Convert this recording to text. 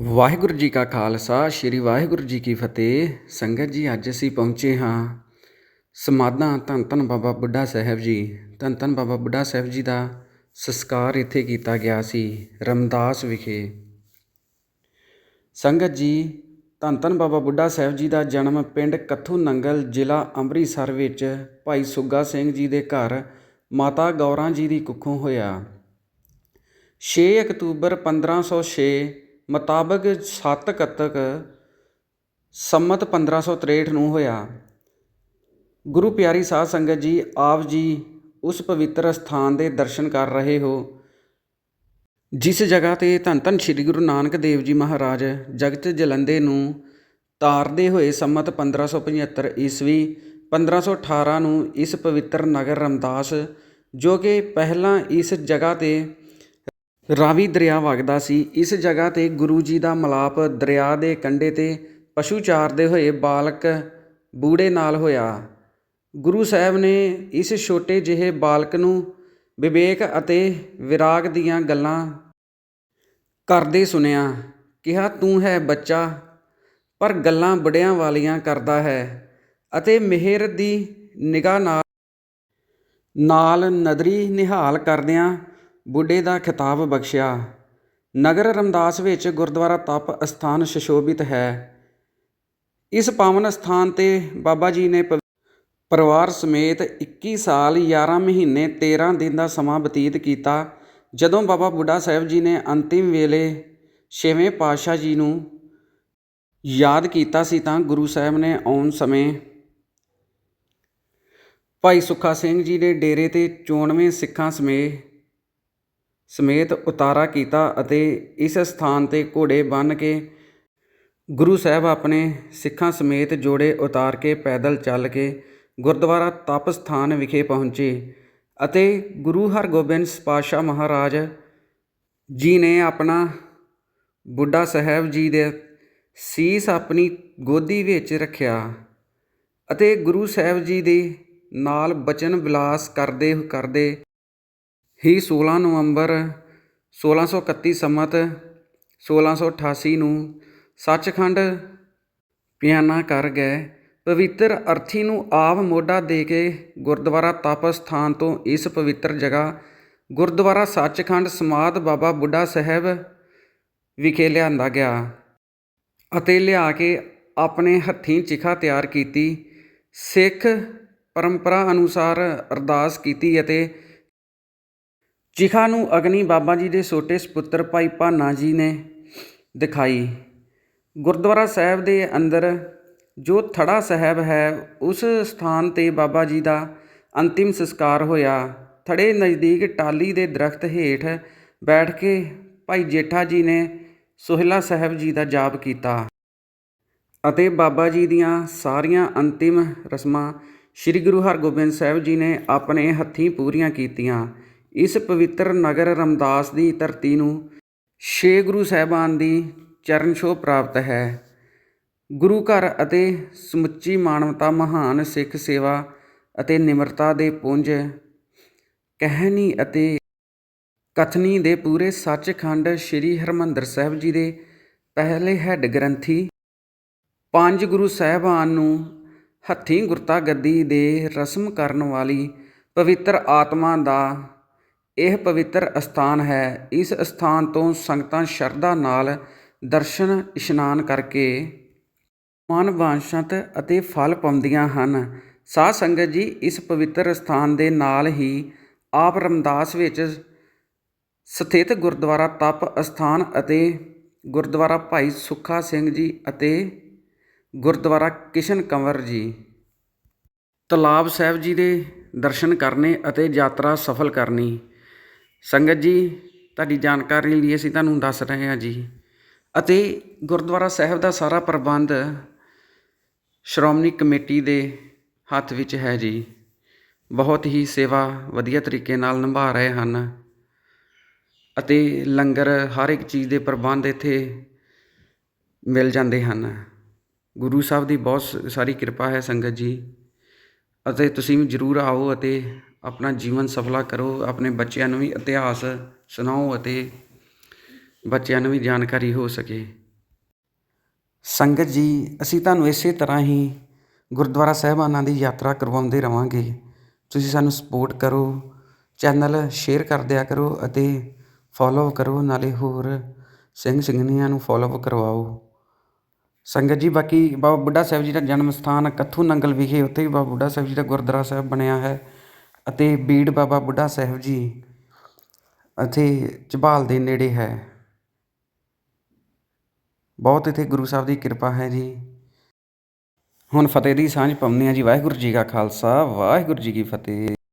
ਵਾਹਿਗੁਰੂ ਜੀ ਕਾ ਖਾਲਸਾ, ਸ੍ਰੀ ਵਾਹਿਗੁਰੂ ਜੀ ਕੀ ਫਤਿਹ। ਸੰਗਤ ਜੀ, ਅੱਜ ਅਸੀਂ ਪਹੁੰਚੇ ਹਾਂ ਸਮਾਧਾਂ ਧੰਨ ਧੰਨ ਬਾਬਾ ਬੁੱਢਾ ਸਾਹਿਬ ਜੀ। ਧੰਨ ਧੰਨ ਬਾਬਾ ਬੁੱਢਾ ਸਾਹਿਬ ਜੀ ਦਾ ਸੰਸਕਾਰ ਇੱਥੇ ਕੀਤਾ ਗਿਆ ਸੀ, ਰਮਦਾਸ ਵਿਖੇ। ਸੰਗਤ ਜੀ, ਧੰਨ ਧੰਨ ਬਾਬਾ ਬੁੱਢਾ ਸਾਹਿਬ ਜੀ ਦਾ ਜਨਮ ਪਿੰਡ ਕੱਥੂ ਨੰਗਲ, ਜ਼ਿਲ੍ਹਾ ਅੰਮ੍ਰਿਤਸਰ ਵਿੱਚ ਭਾਈ ਸੁੱਗਾ ਸਿੰਘ ਜੀ ਦੇ ਘਰ, ਮਾਤਾ ਗੌਰਾਂ ਜੀ ਦੀ ਕੁੱਖੋਂ ਹੋਇਆ। 6 ਅਕਤੂਬਰ 1506 ਮੁਤਾਬਕ ਸੱਤ ਕੱਤਕ ਸੰਮਤ 1563 ਨੂੰ ਹੋਇਆ। ਗੁਰੂ ਪਿਆਰੀ ਸਾਧ ਸੰਗਤ ਜੀ, ਆਪ ਜੀ ਉਸ ਪਵਿੱਤਰ ਸਥਾਨ ਦੇ ਦਰਸ਼ਨ ਕਰ ਰਹੇ ਹੋ, ਜਿਸ ਜਗ੍ਹਾ ਤੇ ਧੰਨ ਧੰਨ ਸ੍ਰੀ ਗੁਰੂ ਨਾਨਕ ਦੇਵ ਜੀ ਮਹਾਰਾਜ ਜਗਤ ਜਲੰਦੇ ਨੂੰ ਤਾਰਦੇ ਹੋਏ ਸੰਮਤ 1575 ਈਸਵੀ 1518 ਨੂੰ ਇਸ ਪਵਿੱਤਰ ਨਗਰ ਰਮਦਾਸ, ਜੋ ਕਿ ਪਹਿਲਾਂ ਇਸ ਜਗ੍ਹਾ ਤੇ ਰਾਵੀ ਦਰਿਆ ਵਗਦਾ ਸੀ। ਇਸ ਜਗ੍ਹਾ ਤੇ ਗੁਰੂ ਜੀ ਦਾ ਮਲਾਪ ਦਰਿਆ ਦੇ ਕੰਢੇ ਤੇ ਪਸ਼ੂ ਚਾਰਦੇ ਹੋਏ ਬਾਲਕ ਬੂੜੇ ਨਾਲ ਹੋਇਆ। ਗੁਰੂ ਸਾਹਿਬ ਨੇ ਇਸ ਛੋਟੇ ਜਿਹੇ ਬਾਲਕ ਨੂੰ ਵਿਵੇਕ ਅਤੇ ਵਿਰਾਗ ਦੀਆਂ ਗੱਲਾਂ ਕਰਦੇ ਸੁਨਿਆ ਕਿਹਾ, ਤੂੰ ਹੈ ਬੱਚਾ, ਪਰ ਗੱਲਾਂ ਬੜਿਆਂ ਵਾਲੀਆਂ ਕਰਦਾ ਹੈ ਅਤੇ ਮਿਹਰ ਦੀ ਨਿਗਾਹ ਨਾਲ ਨਾਲ ਨਦਰੀ ਨਿਹਾਲ ਕਰਦਿਆਂ ਬੁੱਢੇ ਦਾ ਖਿਤਾਬ ਬਖਸ਼ਿਆ। ਨਗਰ ਰਮਦਾਸ ਵਿੱਚ ਗੁਰਦੁਆਰਾ ਤਪ ਅਸਥਾਨ ਸ਼ਸ਼ੋਭਿਤ ਹੈ। ਇਸ ਪਾਵਨ ਸਥਾਨ ਤੇ ਬਾਬਾ ਜੀ ਨੇ ਪ- ਪਰਿਵਾਰ ਸਮੇਤ 21 ਸਾਲ 11 ਮਹੀਨੇ 13 ਦਿਨ ਦਾ ਸਮਾਂ ਬਤੀਤ ਕੀਤਾ, ਜਦੋਂ ਬਾਬਾ ਬੁੱਢਾ ਸਾਹਿਬ ਜੀ ਨੇ ਅੰਤਿਮ ਵੇਲੇ ਛੇਵੇਂ ਪਾਤਸ਼ਾਹ ਜੀ ਨੂੰ ਯਾਦ ਕੀਤਾ ਸੀ ਤਾਂ ਗੁਰੂ ਸਾਹਿਬ ਨੇ ਆਉਣ ਸਮੇਂ ਭਾਈ ਸੁੱਖਾ ਸਿੰਘ ਜੀ ਦੇ ਡੇਰੇ ਤੇ 94 ਸਿੱਖਾਂ ਸਮੇਤ ਸਮੇਤ ਉਤਾਰਾ ਕੀਤਾ ਅਤੇ ਇਸ ਸਥਾਨ ਤੇ ਘੋੜੇ ਬੰਨ੍ਹ ਕੇ ਗੁਰੂ ਸਾਹਿਬ ਆਪਣੇ ਸਿੱਖਾਂ ਸਮੇਤ ਜੋੜੇ ਉਤਾਰ ਕੇ ਪੈਦਲ ਚੱਲ ਕੇ ਗੁਰਦੁਆਰਾ ਤਪ ਸਥਾਨ ਵਿਖੇ ਪਹੁੰਚੇ ਅਤੇ ਗੁਰੂ ਹਰਗੋਬਿੰਦ ਪਾਤਸ਼ਾਹ ਮਹਾਰਾਜ ਜੀ ਨੇ ਆਪਣਾ ਬੁੱਢਾ ਸਾਹਿਬ ਜੀ ਦੇ ਸੀਸ ਆਪਣੀ ਗੋਦੀ ਵਿੱਚ ਰੱਖਿਆ ਅਤੇ ਗੁਰੂ ਸਾਹਿਬ ਜੀ ਦੇ ਨਾਲ ਬਚਨ ਵਿਲਾਸ ਕਰਦੇ ਕਰਦੇ ਹੀ 16 ਨਵੰਬਰ 1631 ਸੰਮਤ 1688 ਨੂੰ ਸੱਚਖੰਡ ਪਿਆਨਾ ਕਰ ਗਏ। ਪਵਿੱਤਰ ਅਰਥੀ ਨੂੰ ਆਪ ਮੋਢਾ ਦੇ ਕੇ ਗੁਰਦੁਆਰਾ ਤਪ ਸਥਾਨ ਤੋਂ ਇਸ ਪਵਿੱਤਰ ਜਗ੍ਹਾ ਗੁਰਦੁਆਰਾ ਸੱਚਖੰਡ ਸਮਾਧ ਬਾਬਾ ਬੁੱਢਾ ਸਾਹਿਬ ਵਿਖੇ ਲਿਆਂਦਾ ਗਿਆ ਅਤੇ ਲਿਆ ਕੇ ਆਪਣੇ ਹੱਥੀਂ ਚਿਖਾ ਤਿਆਰ ਕੀਤੀ। ਸਿੱਖ ਪਰੰਪਰਾ ਅਨੁਸਾਰ ਅਰਦਾਸ ਕੀਤੀ ਅਤੇ ਚਿਖਾ ਨੂੰ ਅਗਨੀ ਬਾਬਾ ਜੀ ਦੇ ਛੋਟੇ ਸੁਪੁੱਤਰ ਭਾਈ ਭਾਨਾ ਜੀ ਨੇ ਦਿਖਾਈ। ਗੁਰਦੁਆਰਾ ਸਾਹਿਬ ਦੇ ਅੰਦਰ ਜੋ ਥੜਾ ਸਾਹਿਬ ਹੈ, ਉਸ ਸਥਾਨ ਤੇ ਬਾਬਾ ਜੀ ਦਾ ਅੰਤਿਮ ਸੰਸਕਾਰ ਹੋਇਆ। ਥੜੇ ਨਜ਼ਦੀਕ ਟਾਲੀ ਦੇ ਦਰਖਤ ਹੇਠ ਬੈਠ ਕੇ ਭਾਈ ਜੇਠਾ ਜੀ ਨੇ ਸੋਹਿਲਾ ਸਾਹਿਬ ਜੀ ਦਾ ਜਾਪ ਕੀਤਾ ਅਤੇ ਬਾਬਾ ਜੀ ਦੀਆਂ ਸਾਰੀਆਂ ਅੰਤਿਮ ਰਸਮਾਂ ਸ੍ਰੀ ਗੁਰੂ ਹਰਗੋਬਿੰਦ ਸਾਹਿਬ ਜੀ ਨੇ ਆਪਣੇ ਹੱਥੀਂ ਪੂਰੀਆਂ ਕੀਤੀਆਂ। ਇਸ ਪਵਿੱਤਰ ਨਗਰ ਰਮਦਾਸ ਦੀ ਧਰਤੀ ਨੂੰ ਛੇ ਗੁਰੂ ਸਾਹਿਬਾਨ ਦੀ ਚਰਨ ਛੋਹ ਪ੍ਰਾਪਤ ਹੈ। ਗੁਰੂ ਘਰ ਅਤੇ ਸਮੁੱਚੀ ਮਾਨਵਤਾ ਮਹਾਨ ਸਿੱਖ ਸੇਵਾ ਅਤੇ ਨਿਮਰਤਾ ਦੇ ਪੁੰਜ, ਕਹਿਣੀ ਅਤੇ ਕਥਨੀ ਦੇ ਪੂਰੇ ਸੱਚਖੰਡ ਸ੍ਰੀ ਹਰਮੰਦਰ ਸਾਹਿਬ ਜੀ ਦੇ ਪਹਿਲੇ ਹੈੱਡ ਗ੍ਰੰਥੀ, ਪੰਜ ਗੁਰੂ ਸਾਹਿਬਾਨ ਨੂੰ ਹੱਥੀਂ ਗੁਰਤਾ ਗੱਦੀ ਦੇ ਰਸਮ ਕਰਨ ਵਾਲੀ ਪਵਿੱਤਰ ਆਤਮਾ ਦਾ ਇਹ ਪਵਿੱਤਰ ਅਸਥਾਨ ਹੈ। ਇਸ ਅਸਥਾਨ ਤੋਂ ਸੰਗਤਾਂ ਸ਼ਰਧਾ ਨਾਲ ਦਰਸ਼ਨ, ਇਸ਼ਨਾਨ ਕਰਕੇ ਮਨ ਵਾਂਛਤ ਅਤੇ ਫਲ ਪਾਉਂਦੀਆਂ ਹਨ। ਸਾਧ ਸੰਗਤ ਜੀ, ਇਸ ਪਵਿੱਤਰ ਸਥਾਨ ਦੇ ਨਾਲ ਹੀ ਆਪ ਰਮਦਾਸ ਵਿੱਚ ਸਥਿਤ ਗੁਰਦੁਆਰਾ ਤਪ ਅਸਥਾਨ ਅਤੇ ਗੁਰਦੁਆਰਾ ਭਾਈ ਸੁੱਖਾ ਸਿੰਘ ਜੀ ਅਤੇ ਗੁਰਦੁਆਰਾ ਕਿਸ਼ਨ ਕੰਵਰ ਜੀ, ਤਲਾਬ ਸਾਹਿਬ ਜੀ ਦੇ ਦਰਸ਼ਨ ਕਰਨੇ ਅਤੇ ਯਾਤਰਾ ਸਫਲ ਕਰਨੀ। ਸੰਗਤ ਜੀ, ਤੁਹਾਡੀ ਜਾਣਕਾਰੀ ਲਈ ਅਸੀਂ ਤੁਹਾਨੂੰ ਦੱਸ ਰਹੇ ਹਾਂ ਜੀ। ਅਤੇ ਗੁਰਦੁਆਰਾ ਸਾਹਿਬ ਦਾ ਸਾਰਾ ਪ੍ਰਬੰਧ ਸ਼੍ਰੋਮਣੀ ਕਮੇਟੀ ਦੇ ਹੱਥ ਵਿੱਚ ਹੈ ਜੀ। ਬਹੁਤ ਹੀ ਸੇਵਾ ਵਧੀਆ ਤਰੀਕੇ ਨਾਲ ਨਿਭਾ ਰਹੇ ਹਨ। ਅਤੇ ਲੰਗਰ ਹਰ ਇੱਕ ਚੀਜ਼ ਦੇ ਪ੍ਰਬੰਧ ਇੱਥੇ ਮਿਲ ਜਾਂਦੇ ਹਨ। ਗੁਰੂ ਸਾਹਿਬ ਦੀ ਬਹੁਤ ਸ- ਸਾਰੀ ਕਿਰਪਾ ਹੈ ਸੰਗਤ ਜੀ। ਅਤੇ ਤੁਸੀਂ ਵੀ ਜ਼ਰੂਰ ਆਓ ਅਤੇ ਆਪਣਾ ਜੀਵਨ ਸਫਲਾ ਕਰੋ, ਆਪਣੇ ਬੱਚਿਆਂ ਨੂੰ ਵੀ ਇਤਿਹਾਸ ਸੁਣਾਓ ਅਤੇ ਬੱਚਿਆਂ ਨੂੰ ਵੀ ਜਾਣਕਾਰੀ ਹੋ ਸਕੇ। ਸੰਗਤ ਜੀ, ਅਸੀਂ ਤੁਹਾਨੂੰ ਇਸੇ ਤਰ੍ਹਾਂ ਹੀ ਗੁਰਦੁਆਰਾ ਸਾਹਿਬਾਨਾਂ ਦੀ ਯਾਤਰਾ ਕਰਵਾਉਂਦੇ ਰਵਾਂਗੇ। ਤੁਸੀਂ ਸਾਨੂੰ ਸਪੋਰਟ ਕਰੋ, ਚੈਨਲ ਸ਼ੇਅਰ ਕਰ ਦਿਆ ਕਰੋ ਅਤੇ ਫੋਲੋ ਕਰੋ, ਨਾਲੇ ਹੋਰ ਸਿੰਘ ਸਿੰਘਣੀਆਂ ਨੂੰ ਫੋਲੋ ਕਰਵਾਓ। ਸੰਗਤ ਜੀ, ਬਾਕੀ ਬਾਬਾ ਬੁੱਢਾ ਸਾਹਿਬ ਜੀ ਦਾ ਜਨਮ ਸਥਾਨ ਕੱਥੂ ਨੰਗਲ ਵਿਖੇ, ਉੱਥੇ ਵੀ ਬਾਬਾ ਬੁੱਢਾ ਸਾਹਿਬ ਜੀ ਦਾ ਗੁਰਦੁਆਰਾ ਸਾਹਿਬ ਬਣਿਆ ਹੈ। ਅਤੇ ਬੀੜ ਬਾਬਾ ਬੁੱਢਾ ਸਾਹਿਬ ਜੀ ਅਤੇ ਝਬਾਲ ਦੇ ਨੇੜੇ ਹੈ। ਬਹੁਤ ਇੱਥੇ ਗੁਰੂ ਸਾਹਿਬ ਦੀ ਕਿਰਪਾ ਹੈ ਜੀ। ਹੁਣ ਫਤਿਹ ਦੀ ਸਾਂਝ ਪਾਉਂਦੇ ਹਾਂ ਜੀ। ਵਾਹਿਗੁਰੂ ਜੀ ਕਾ ਖਾਲਸਾ, ਵਾਹਿਗੁਰੂ ਜੀ ਕੀ ਫਤਿਹ।